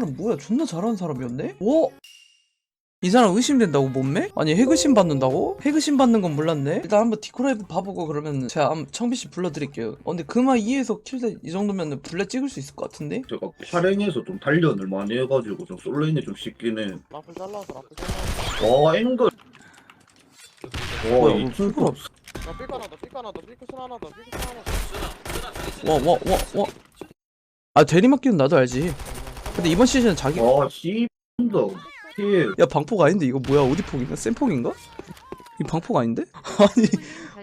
사람 뭐야 존나 잘하는 사람이었네? 와! 이 사람 의심된다고 몸매? 아니 핵의심 받는다고? 핵의심 받는 건 몰랐네 일단 한번 디코라이브 봐보고 그러면 제가 한번 청비씨 불러드릴게요 어, 근데 그마 2에서 킬대 이 정도면 블랙 찍을 수 있을 것 같은데? 제가 샤랭에서 좀 단련을 많이 해가지고 좀 솔레인이 좀 쉽긴 해. 라플 잘라서 라플 잘라서 와 앵글. 와이 뭐, 툴프. 뭐야. 야 삐까 하나 더 삐까 하나 더 삐끗 하나 더 삐끗 하나 더 와와와와 아 대리맡기는 나도 알지 근데 이번 시즌은 자기 와 씨분다. 힐. 야 방폭 아닌데 이거 뭐야 어디 폭인가? 센 폭인가? 이 방폭 아닌데? 아니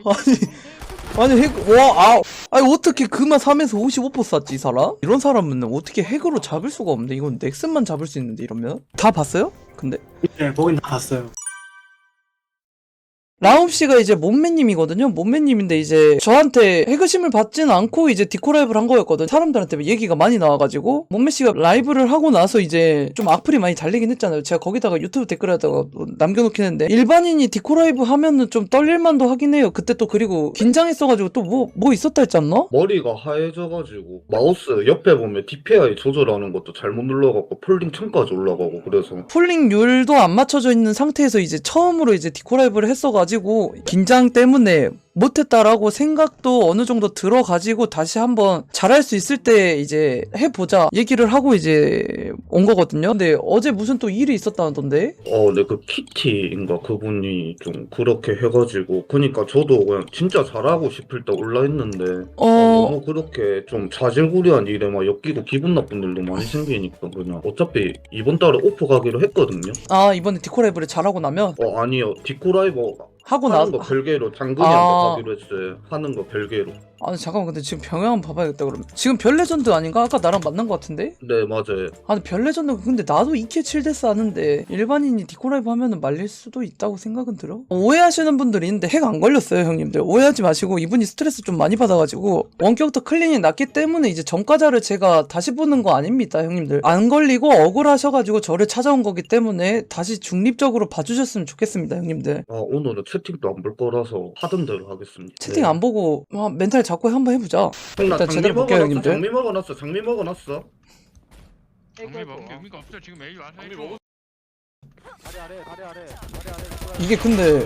아니 아니 핵 와아 아니 어떻게 그만 3에서 55% 쐈지 이 사람? 이런 사람은 어떻게 핵으로 잡을 수가 없네 이건 넥슨만 잡을 수 있는데 이러면 다 봤어요? 근데 네, 보긴 다 봤어요. 라움 씨가 이제 몸매님이거든요. 몸매님인데 이제 저한테 해그심을 받지는 않고 이제 디코 라이브를 한 거였거든. 사람들한테 얘기가 많이 나와가지고 몸매 씨가 라이브를 하고 나서 이제 좀 악플이 많이 달리긴 했잖아요. 제가 거기다가 유튜브 댓글에다가 남겨놓긴 했는데 일반인이 디코 라이브 하면은 좀 떨릴만도 하긴 해요. 그때 또 그리고 긴장했어가지고 또 뭐 뭐 있었다 했잖나? 머리가 하얘져가지고 마우스 옆에 보면 DPI 조절하는 것도 잘못 눌러갖고 폴링 층까지 올라가고 그래서 폴링률도 안 맞춰져 있는 상태에서 이제 처음으로 이제 디코 라이브를 했어가지고 긴장 때문에 못했다라고 생각도 어느 정도 들어가지고 다시 한번 잘할 수 있을 때 이제 해보자 얘기를 하고 이제 온 거거든요. 근데 어제 무슨 또 일이 있었다던데? 어, 네, 그 키티인가 그분이 좀 그렇게 해가지고 그니까 저도 그냥 진짜 잘하고 싶을 때 올라 했는데 어, 너무 그렇게 좀 자질구레한 일에 막 엮이고 기분 나쁜 일도 많이 생기니까 그냥 어차피 이번 달에 오프 가기로 했거든요. 아 이번에 디코라이브를 잘하고 나면 어 아니요 디코라이버 하고 나. 하는 거 별개로 장근이한테 아. 가기로 했어요. 하는 거 별개로. 아 잠깐만 근데 지금 병영 한번 봐봐야겠다 그럼. 지금 별 레전드 아닌가? 아까 나랑 만난 거 같은데? 네 맞아요. 아 근데 별 레전드 근데 나도 2K 7데스 하는데 일반인이 디코라이브 하면은 말릴 수도 있다고 생각은 들어 오해하시는 분들이 있는데 핵 안 걸렸어요 형님들 오해하지 마시고 이분이 스트레스 좀 많이 받아가지고 원격부터 클린이 났기 때문에 이제 전과자를 제가 다시 보는 거 아닙니다 형님들 안 걸리고 억울하셔가지고 저를 찾아온 거기 때문에 다시 중립적으로 봐주셨으면 좋겠습니다 형님들 아 오늘은 채팅도 안 볼 거라서 하던 대로 하겠습니다. 채팅 네. 안 보고 아, 멘탈 잡고 한번 해보자 형, 나 일단 장미 제대로 볼게요, 먹어놨어. 형님들. 장미 먹어놨어. 장미 먹어놨어. 정리 먹는 의미가 없어 지금 메일 와서 해줘 다리 아래 다리 아래 다리 아래 이게 근데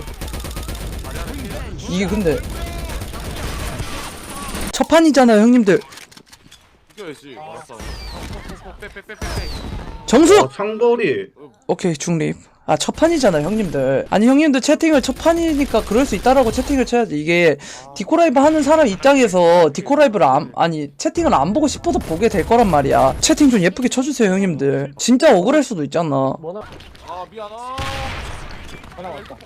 이게 근데 첫 판이잖아요 형님들 이겨야지 알았어 빼빼빼빼빼 정수 아, 창거리. 오케이 중립 아 첫 판이잖아 형님들 아니 형님들 채팅을 첫 판이니까 그럴 수 있다라고 채팅을 쳐야지 이게 디코라이브 하는 사람 입장에서 디코라이브를 안 아니 채팅을 안 보고 싶어서 보게 될 거란 말이야 채팅 좀 예쁘게 쳐주세요 형님들 진짜 억울할 수도 있잖아 아 미안하 하나 왔다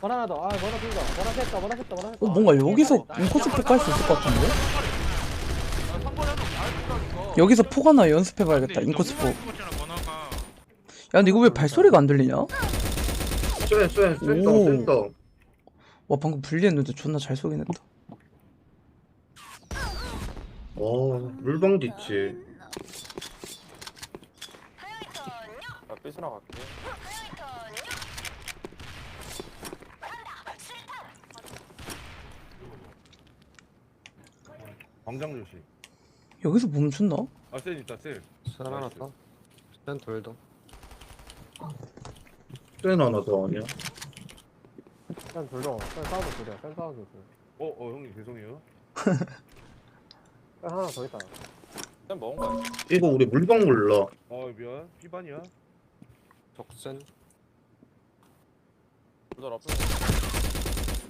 뭐나 하나 더 아, 뭐나 둘다 뭐나 셋다 뭐나 셋다 뭐나 셋다 어 뭔가 여기서 인코스프 깔수 있을 것 같은데 여기서 폭 하나 연습해봐야겠다 인코스프 야 근데 이거 왜 발소리가 안 들리냐? 쎄, 쎄, 오. 쎄다. 와 방금 분리했는데 존나 잘 쏘긴 했다 와, 물방 뒤치. 나 삐스나 갈게 광장 조심. 여기서 멈춘다? 아센 있다 센. 셀 하나 더. 셀둘 더. 쎄 하나 더 아니야? sen 둘러 sen 싸워도 둘이야 sen 싸워도 둘 어, 어 형님 죄송해요. sen 하나 더 있다 sen 먹은 거야 이거 우리 물방 몰라. 아 미안. 삐반이야. 적센. 둘다 라플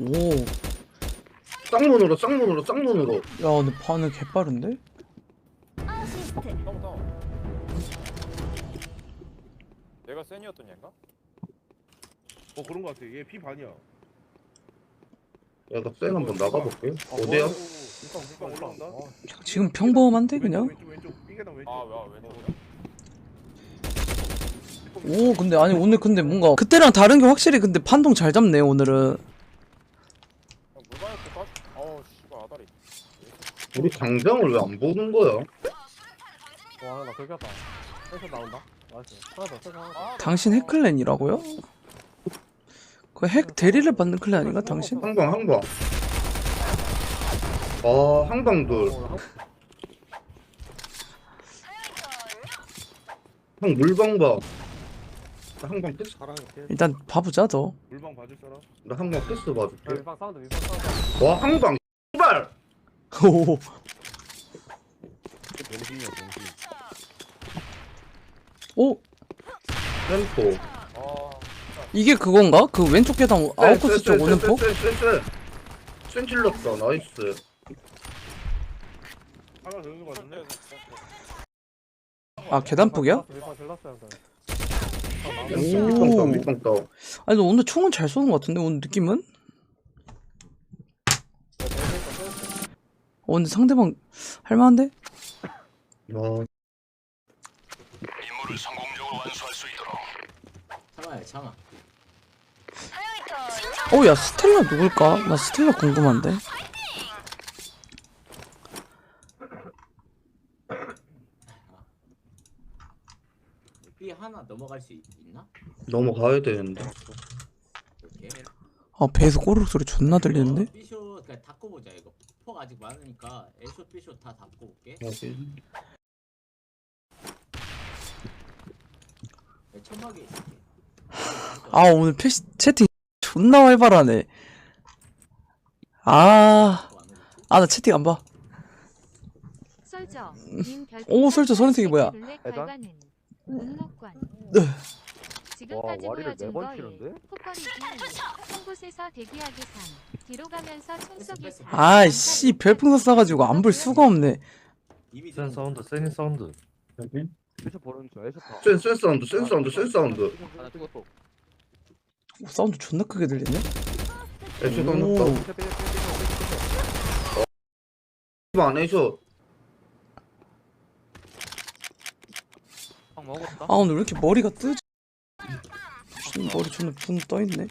오. 쌍문으로, 쌍문으로, 쌍문으로. 야 근데 반응 개빠른데? 다운 다운 얘가 센이었던 얘인가? 어 그런 거 같아. 얘 삐반이야. 야, 나쎄 한번 나가볼게. 어디야? 물방 물방 올라온다. 지금 평범한데 그냥? 왼쪽 왼쪽 삐개당 왼쪽. 아왜 왼쪽이야? 오 근데 아니 오늘 근데 뭔가 그때랑 다른 게 확실히 근데 판동 잘 잡네 오늘은 물방울 까지 어우 씨발 아다리 우리 장장을 왜 안 보는 거야? 와 나 긁혔다 센 나온다 당신 핵클랜이라고요? 그 핵 대리를 받는 클랜 아닌가 당신? 항방, 항방. 아, 항방들. 형 물방 봐. 나 항방 패스. 사랑이 필. 일단 봐보자 너 물방 봐줄 사람? 나 패스 야, 봐줄게. 사운드 사운드 와 항방. 발. 오 동신이야 동신. 오. 어 이게 그건가? 그 왼쪽 계단 아웃코스 쪽 오는 폭? 센 찔렀다. 나이스. 하나 거 같은데? 아 계단 폭이야? 오. 밑방. 아니 너 오늘 총은 잘 쏘는 것 같은데 오늘 느낌은? 어 근데 상대방 할만한데? 와 참아요 참아 어 야 스텔라 누굴까? 나 스텔라 궁금한데 B 하나 넘어갈 수 있, 있나? 넘어가야 되는데. 이렇게 아 배에서 꼬르륵 소리 존나 들리는데? B쇼 그냥 닫고 보자 이거 폭 아직 많으니까 A쇼 B쇼 다 닫고 올게 여기. 천막에 있을게. 아 오늘 패시 채팅 존나 활발하네. 아아 나 채팅 안봐. 썰저 오, 썰저 서른색이 뭐야? 갈바는 눈목관. 네. 지금까지 와, 와리를 보여준 매번 거에 치는데? 폭거리기 한 곳에서 대기하기 3 뒤로 가면서 총 쏘기 4 아씨 별풍선 쏴가지고 안 볼 수가 없네. 이미 센 사운드 센 사운드. 여기. 에쇼 보는 중 에쇼 파 센, 센 사운드, 센 사운드, 센 사운드. 하나 찍었어 오, 사운드 존나 크게 들리네 애쇼 오. 다운 삐져 삐져 삐져 삐져 이거 안 해줘. 아 오늘 왜 이렇게 머리가 뜨지? 머리 존나 붕 떠있네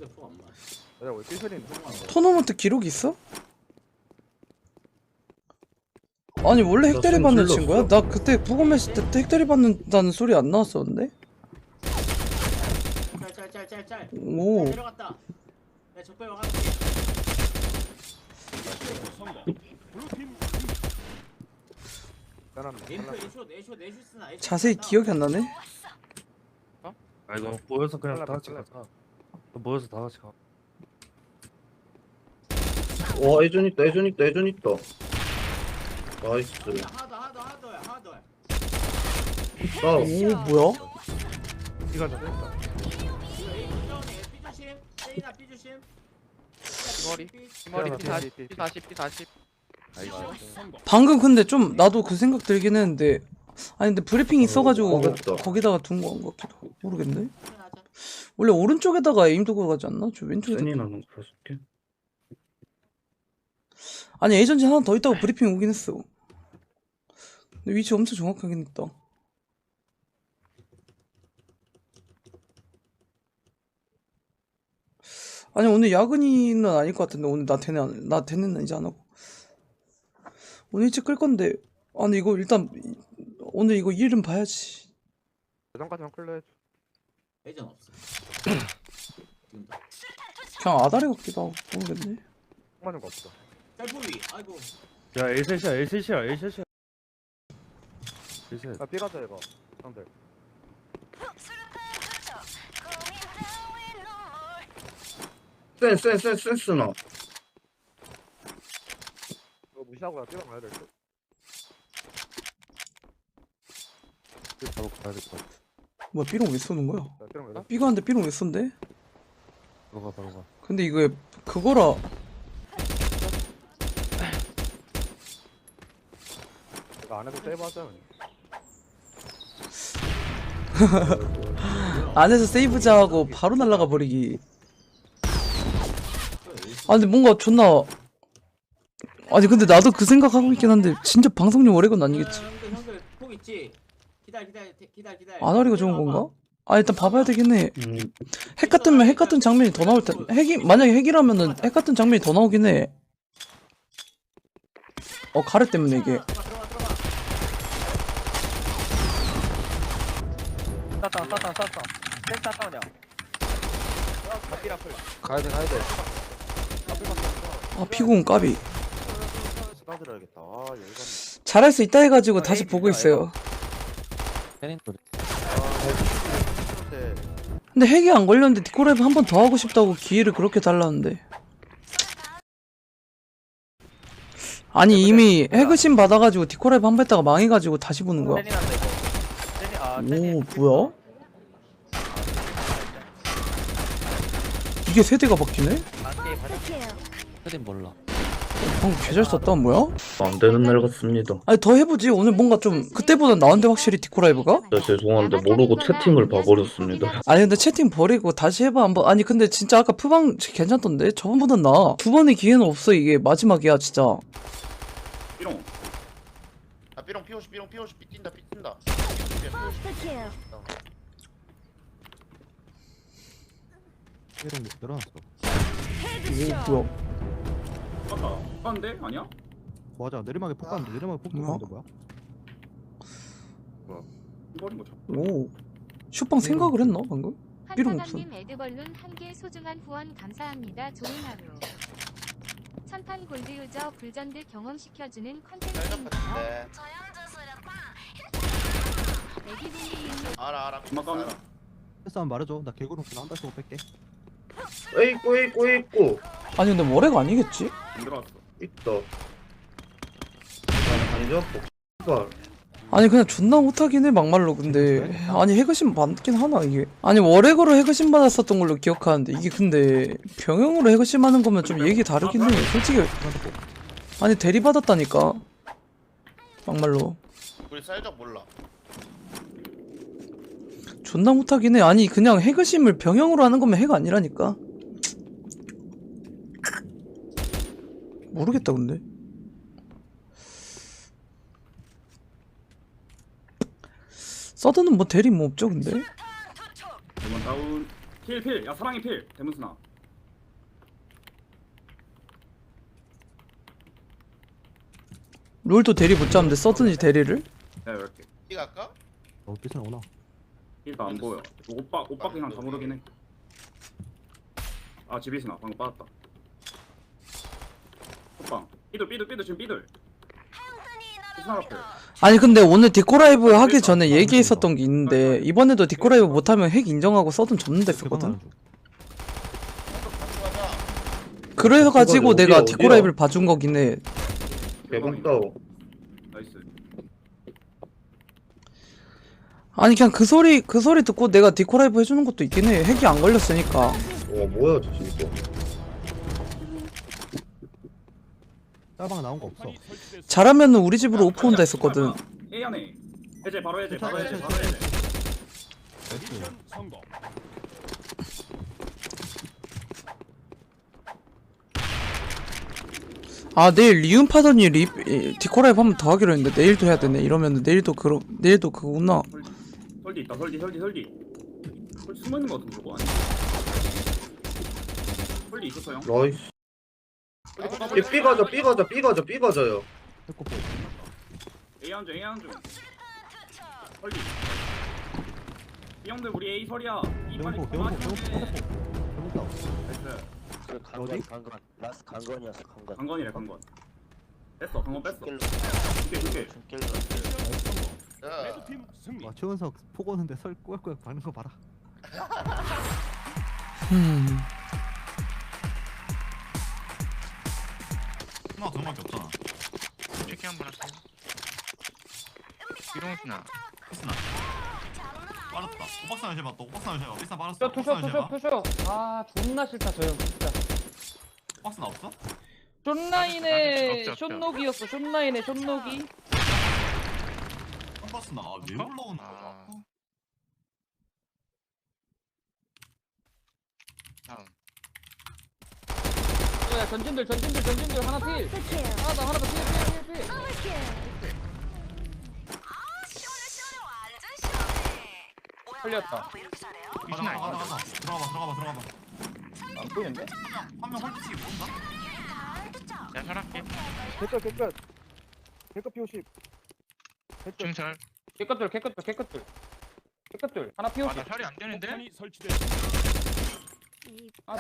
토너먼트 기록이 있어? 아니 원래 나 핵대리 손 받는 질렀어. 친구야? 나 그때 부검했을 때 핵대리 받는다는 소리 안 나왔었는데? 짤짤짤짤짤 오 내려갔다 내 적배 쓰나 A쇼 자세히 쓰나? 기억이 안 나네? 아 이거 모여서 그냥 다 같이. 가자 모여서 다 같이 가 와, 애전 있다, 애전 있다, 애전 있다. 나이스. 아니야, 하나 더 하나 더 하나 더야 하나 더야 다운. 오 뭐야? 이거 좀 됐다 이거 A 조심 B 조심 A나 B 조심 머리 머리 피 40 피 40 피 40 방금 근데 좀 나도 그 생각 들긴 했는데 아니 근데 브리핑 있어가지고 어렵다. 거기다가 둔거 같기도 하고 모르겠네 원래 오른쪽에다가 에임 두고 가지 않나? 저 왼쪽에다 나는 봐줄게. 아니 에이전지 하나 더 있다고 브리핑 오긴 했어. 근데 위치 엄청 정확하긴 했다. 아니 오늘 야근이는 아닐 것 같은데 오늘 나 안- 나 되는 이제 안 하고. 오늘 일찍 끌 건데. 아니 이거 일단 이- 오늘 이거 일은 봐야지. 대전까지만 클리어 해줘 회전 없어 지금 다 그냥 아다리 같기도 하고 모르겠네. 맞은 거 없어 아이고 야 A3이야 A3이야 A3이야 A3 야 삐가자 이거 센, 센, 센스나. 이거 무시하고 야 삐가 가야 될듯 바로 가야 될 것 같아. 뭐야 삐롱 왜 쏘는 거야 왜 삐가 한데 삐롱 왜 쏜대? 바로 가 바로 가. 근데 이거 그거라 이거 안 해도 세이브 하자 안에서 세이브자 하고 바로 날아가 버리기. 아 근데 뭔가 존나 아니 근데 나도 그 생각하고 있긴 한데 진짜 방송용 오래건 아니겠지. 야, 형들 폭 있지 기다려 기다려 기다려 기다려 아다리가 좋은 건가? 아 일단 봐봐야 되긴 해. 음, 핵 같으면 핵 같은 장면이 더 나올 텐. 핵이 만약에 핵이라면은 핵 같은 장면이 더 나오긴 해. 어 가래 때문에 이게. 들어가 들어가 들어가 쌌다 쌌다 쌌다 센 쌌다냐 가야 돼 가야 돼. 아 피공 까비. 쓰다들어야겠다 아 열받네 잘할 수 있다 해가지고 다시 보고 있어요. 캐닌 소리. 아 네. 근데 핵이 안 걸렸는데 디코라이브 한번 더 하고 싶다고 기회를 그렇게 달라는데. 아니 이미 핵의심 받아가지고 디코라이브 한번 했다가 망해가지고 다시 보는 거야. 세진한다 이거 아 오 뭐야? 이게 세대가 바뀌네? 헤딩 몰라 방금 개잘 썼다 뭐야? 안 되는 날 같습니다. 아니 더 해보지 오늘 뭔가 좀 그때보다 나은데 확실히 디코라이브가? 네, 죄송한데 모르고 채팅을 봐버렸습니다. 아니 근데 채팅 버리고 다시 해봐 한번 아니 근데 진짜 아까 푸방 괜찮던데 저번보다 나아 두 번의 기회는 없어 이게 마지막이야 진짜 삐롱 피오시 삐롱 피오시 삐 뛴다 삐 뛴다 헤딩 늘어났어 오 뭐야 아까 데 아니야? 맞아 내리막에 폭 갔는데 내리막에 폭? 갔는데 뭐야? 이거린 거죠 오 슈빵 생각을 했나 방금? 삐롱 없어. 한사장님 에드벌룬 한 개 소중한 후원 감사합니다. 좋은 하루. 천판 골드 유저 불전드 경험시켜주는. 애기분이 있는 알아 알아 막가면 패스하면 말해줘 나 개구름 한 달씩 못 뺄게 에이꼬 에이꼬 에이꼬 아니 근데 월해가 아니겠지? 안 들어왔어 있다. 안 잡고. 발 아니 그냥 존나 못하긴 해 막말로 근데. 아니 해그심 받긴 하나 이게? 아니 월핵으로 해그심 받았었던 걸로 기억하는데 이게 근데 병영으로 해그심 하는 거면 좀 얘기 다르긴 해 솔직히. 아니 대리 받았다니까. 막말로. 우리 쌀적 몰라. 존나 못하긴 해. 아니 그냥 해그심을 병영으로 하는 거면 해가 아니라니까. 모르겠다 근데 서드는 뭐 대리 뭐 없죠 근데. 이번 다운. 필필 야 사랑의 필. 대문스나 롤도 대리 못 잡는데 서든이 대리를? 야 이렇게. 이 갈까? 어 삐스나 오나. 일도 안 보여. 오빠 오빠 그냥 다 모르긴 해아 집이스나? 방금 빠졌다. 오빠 삐들 삐들 삐들 지금 삐들 앞에 아니 근데 오늘 디코라이브 하기 전에 얘기했었던 게 있는데 이번에도 디코라이브 못하면 핵 인정하고 서든 접는다 했었거든? 그래서 가지고 어디야, 내가 어디야? 디코라이브를 봐준 거긴 해. 나이스. 아니 그냥 그 소리 그 소리 듣고 내가 디코라이브 해주는 것도 있긴 해. 핵이 안 걸렸으니까. 와 뭐야 저 진짜. 짤방 나온 거 없어. 잘하면은 우리 집으로 오프 온다 했었거든. A 안에 해제 바로 해제 바로 해제 바로 해제. 아 내일 리움 파더니 리 이, 디코라이브 한 번 더 하기로 했는데 내일도 해야 되네. 이러면은 내일도 그러 내일도 그거구나. 설디 있다. 설디 설디 설디. 설디 숨어있는 거 같은데 저거 아니 설디 있었어 형 나이스. 설디 꺾어버려. 삐, 삐 가자 삐 가자 삐 가자 삐 가자요. 해코 폭 A 한중 A 한중. 설디 이 형들 우리 A 설이야. 이 빨리 개운폭 좀 개운폭 해. 개운폭 나이스. 어디? 강건. 라스 강건이었어 강건. 강건이래 강건. 뺐어 강건 뺐어. 줄게 줄게 와 최은석 폭 오는데 설 꾸역꾸역 박는 거 봐라. 음 스나 돈밖에 없잖아 체크 한번 할게 삐롱 스나 스나 빠졌다. 오박사를 해봐 또 오박사를 해봐. 비싼 빠졌어. 투쇼 투쇼 투쇼 아 존나 싫다 저 형 진짜. 오박사는 없어? 숏라인의 없지, 없지. 숏녹이었어 숏라인의 숏녹이 오박사나 왜 올라오는 거야 다음 야 전진들 전진들 전진들. 하나 필. 하나 더 하나 더필필필필. 풀렸다. 미신아 가자 가자 들어가봐 들어가봐 들어가봐. 안 보이는데? 한 명 홀치기 모른다? 야 설할게. 개끝 개끝. 피오시 개끝. 중설. 개것들 개것들 개것들. 개것들. 하나 피우시 아나 살이 안 되는데? 아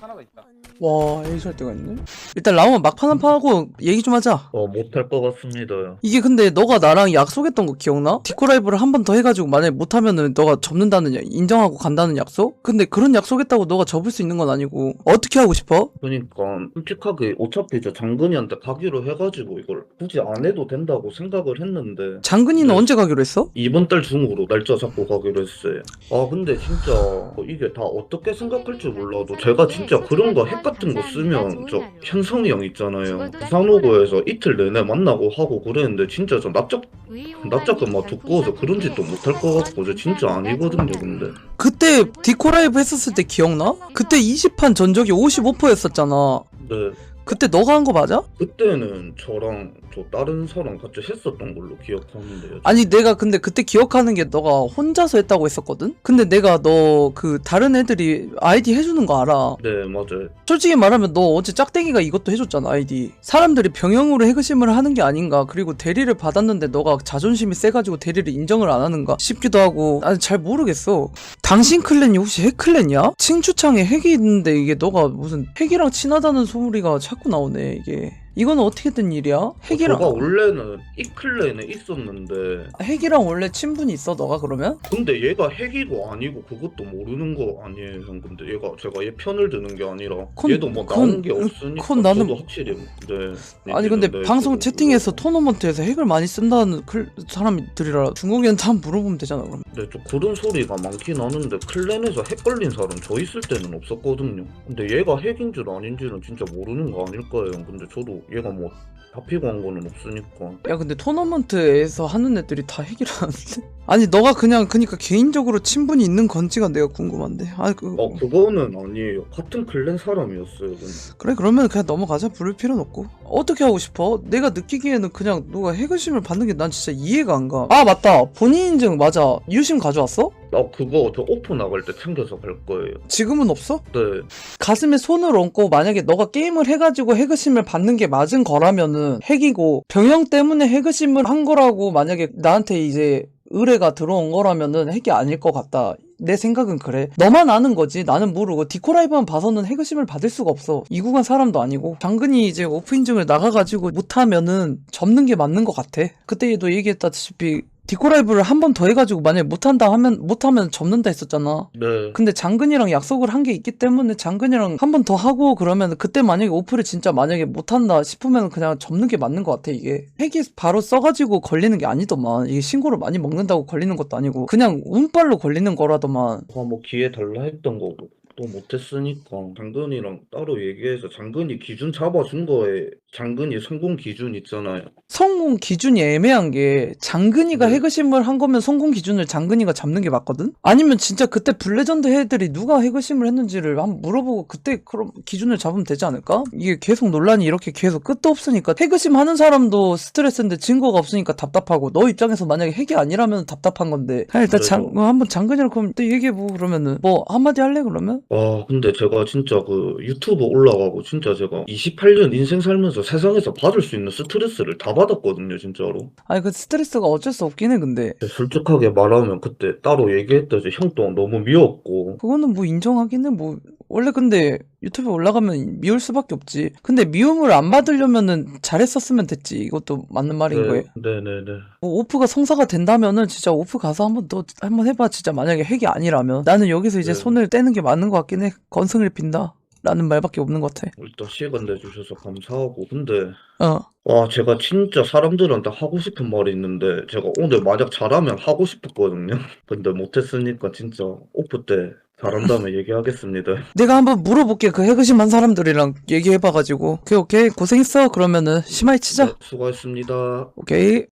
하나 더 있다 와 A 할 때가 있네 일단 라오만 막판 한 판 하고 얘기 좀 하자 어 못할 것 같습니다 이게 근데 너가 나랑 약속했던 거 기억나? 디코라이브를 한 번 더 해가지고 만약에 못하면은 너가 접는다는 야- 인정하고 간다는 약속? 근데 그런 약속했다고 너가 접을 수 있는 건 아니고 어떻게 하고 싶어? 그러니까 솔직하게 어차피 저 장근이한테 가기로 해가지고 이걸 굳이 안 해도 된다고 생각을 했는데 장근이는 네. 언제 가기로 했어? 이번 달 중으로 날짜 잡고 가기로 했어요. 아 근데 진짜 뭐 이게 다 어떻게 생각할지 몰라도 제가 진짜 그런 거 핵 같은 거 쓰면 저 현성이 형 있잖아요. 부산호구에서 이틀 내내 만나고 하고 그랬는데 진짜 저 납작 납작은 막 두꺼워서 그런 짓도 못할 것 같고 저 진짜 아니거든요 근데. 그때 디코라이브 했었을 때 기억나? 그때 20판 전적이 55%였었잖아 네 그때 너가 한 거 맞아? 그때는 저랑 저 다른 사람 같이 했었던 걸로 기억하는데요. 아니 내가 근데 그때 기억하는 게 너가 혼자서 했다고 했었거든? 근데 내가 너 그 다른 애들이 아이디 해주는 거 알아 네 맞아요. 솔직히 말하면 너 어제 짝대기가 이것도 해줬잖아 아이디 사람들이 병영으로 해그심을 하는 게 아닌가 그리고 대리를 받았는데 너가 자존심이 세가지고 대리를 인정을 안 하는가 싶기도 하고 나는 잘 모르겠어 당신 클랜이 혹시 핵 클랜이야? 칭추창에 핵이 있는데 이게 너가 무슨 핵이랑 친하다는 소리가 자꾸 나오네 이게 이거는 어떻게 된 일이야? 핵이랑 제가 원래는 이 클랜에 있었는데 핵이랑 원래 친분이 있어 너가 그러면? 근데 얘가 핵이고 아니고 그것도 모르는 거 아니에요 형 근데 얘가 제가 얘 편을 드는 게 아니라 그건- 얘도 뭐 그건- 나온 게 없으니까 그건 나는- 저도 확실히 네 아니 근데 얘기는 방송 네, 채팅에서. 토너먼트에서 핵을 많이 쓴다는 클- 사람들이라 중국인한테 한번 물어보면 되잖아 그럼 네, 좀 그런 소리가 많긴 하는데 클랜에서 핵 걸린 사람 저 있을 때는 없었거든요 근데 얘가 핵인 줄 아닌 지는 진짜 모르는 거 아닐 거예요 근데 저도 얘가 뭐 잡히고 한 거는 없으니까 야 근데 토너먼트에서 하는 애들이 다 핵이라는데? 아니 너가 그냥 그니까 개인적으로 친분이 있는 건지가 내가 궁금한데 아 그, 어 그거는 아니에요 같은 클랜 사람이었어요 근데. 그래 그러면 그냥 넘어가자 부를 필요는 없고 어떻게 하고 싶어? 내가 느끼기에는 그냥 너가 핵의심을 받는 게 난 진짜 이해가 안가아 맞다 본인 인증 맞아 유심 가져왔어? 아 그거 저 오프 나갈 때 챙겨서 갈 거예요 지금은 없어? 네 가슴에 손을 얹고 만약에 너가 게임을 해가지고 핵의심을 받는 게 맞은 거라면은 핵이고 병영 때문에 핵의심을 한 거라고 만약에 나한테 이제 의뢰가 들어온 거라면은 핵이 아닐 것 같다. 내 생각은 그래. 너만 아는 거지. 나는 모르고 디코라이브만 봐서는 핵의심을 받을 수가 없어. 이 구간 사람도 아니고. 장근이 이제 오프 인증을 나가가지고 못하면은 접는 게 맞는 것 같아. 그때도 얘기했다시피 디코라이브를 한 번 더 해가지고 만약에 못한다 하면 못하면 접는다 했었잖아. 네. 근데 장근이랑 약속을 한 게 있기 때문에 장근이랑 한 번 더 하고 그러면 그때 만약에 오프를 진짜 만약에 못한다 싶으면 그냥 접는 게 맞는 것 같아 이게 핵이 바로 써가지고 걸리는 게 아니더만 이게 신고를 많이 먹는다고 걸리는 것도 아니고 그냥 운빨로 걸리는 거라더만 아, 뭐 기회 달라 했던 거고 또 못했으니까 장근이랑 따로 얘기해서 장근이 기준 잡아준 거에 장근이 성공 기준 있잖아요. 성공 기준이 애매한 게 장근이가 네. 핵의심을 한 거면 성공 기준을 장근이가 잡는 게 맞거든? 아니면 진짜 그때 블레전드 애들이 누가 핵의심을 했는지를 한번 물어보고 그때 그럼 기준을 잡으면 되지 않을까? 이게 계속 논란이 이렇게 계속 끝도 없으니까 핵의심 하는 사람도 스트레스인데 증거가 없으니까 답답하고 너 입장에서 만약에 핵이 아니라면 답답한 건데 그냥 일단 장, 어, 한번 장근이랑 그럼 또 얘기해보고 그러면은 뭐 한마디 할래 그러면? 아 근데 제가 진짜 그 유튜브 올라가고 진짜 제가 28년 인생 살면서 세상에서 받을 수 있는 스트레스를 다 받았거든요 진짜로. 아니 그 스트레스가 어쩔 수 없긴 해 근데 솔직하게 말하면 그때 따로 얘기했다지 형도 너무 미웠고 그거는 뭐 인정하긴 해. 뭐 원래 근데 유튜브에 올라가면 미울 수밖에 없지. 근데 미움을 안 받으려면은 잘했었으면 됐지. 이것도 맞는 말인 거예요. 네네네. 뭐 오프가 성사가 된다면은 진짜 오프 가서 한번 더 한번 해봐. 진짜 만약에 핵이 아니라면 나는 여기서 이제 네. 손을 떼는 게 맞는 것 같긴 해. 건승을 빈다. 라는 말밖에 없는 것 같아. 일단 시간 내주셔서 감사하고 근데 어. 와 제가 진짜 사람들한테 하고 싶은 말이 있는데 제가 오늘 만약 잘하면 하고 싶었거든요. 근데 못했으니까 진짜 오프 때 잘한다면 얘기하겠습니다. 내가 한번 물어볼게. 그 핵의심한 사람들이랑 얘기해봐가지고. 오케이, 오케이. 고생했어. 그러면은 심하게 치자. 네, 수고하셨습니다. 오케이.